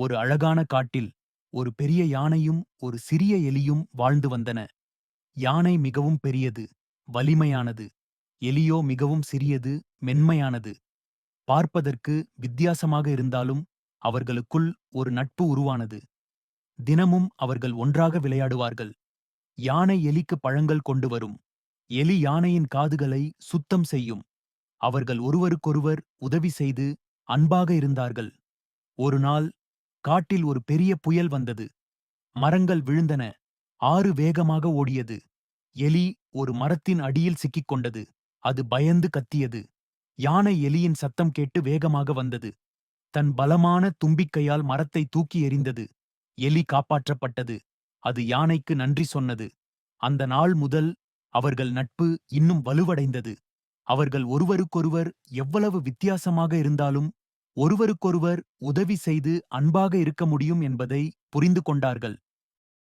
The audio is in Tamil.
ஒரு அழகான காட்டில் ஒரு பெரிய யானையும் ஒரு சிறிய எலியும் வாழ்ந்து வந்தன. யானை மிகவும் பெரியது வலிமையானது. எலியோ மிகவும் சிறியது மென்மையானது. பார்ப்பதற்கு வித்தியாசமாக இருந்தாலும் அவர்களுக்குள் ஒரு நட்பு உருவானது. தினமும் அவர்கள் ஒன்றாக விளையாடுவார்கள். யானை எலிக்கு பழங்கள் கொண்டு வரும். எலி யானையின் காதுகளை சுத்தம் செய்யும். அவர்கள் ஒருவருக்கொருவர் உதவி செய்து அன்பாக இருந்தார்கள். ஒரு நாள் காட்டில் ஒரு பெரிய புயல் வந்தது. மரங்கள் விழுந்தன. ஆறு வேகமாக ஓடியது. எலி ஒரு மரத்தின் அடியில் சிக்கிக் கொண்டது அது பயந்து கத்தியது. யானை எலியின் சத்தம் கேட்டு வேகமாக வந்தது. தன் பலமான தும்பிக்கையால் மரத்தை தூக்கி எறிந்தது. எலி காப்பாற்றப்பட்டது. அது யானைக்கு நன்றி சொன்னது. அந்த நாள் முதல் அவர்கள் நட்பு இன்னும் வலுவடைந்தது. அவர்கள் ஒருவருக்கொருவர் எவ்வளவு வித்தியாசமாக இருந்தாலும் ஒருவருக்கொருவர் உதவி செய்து அன்பாக இருக்க முடியும் என்பதை புரிந்து கொண்டார்கள்.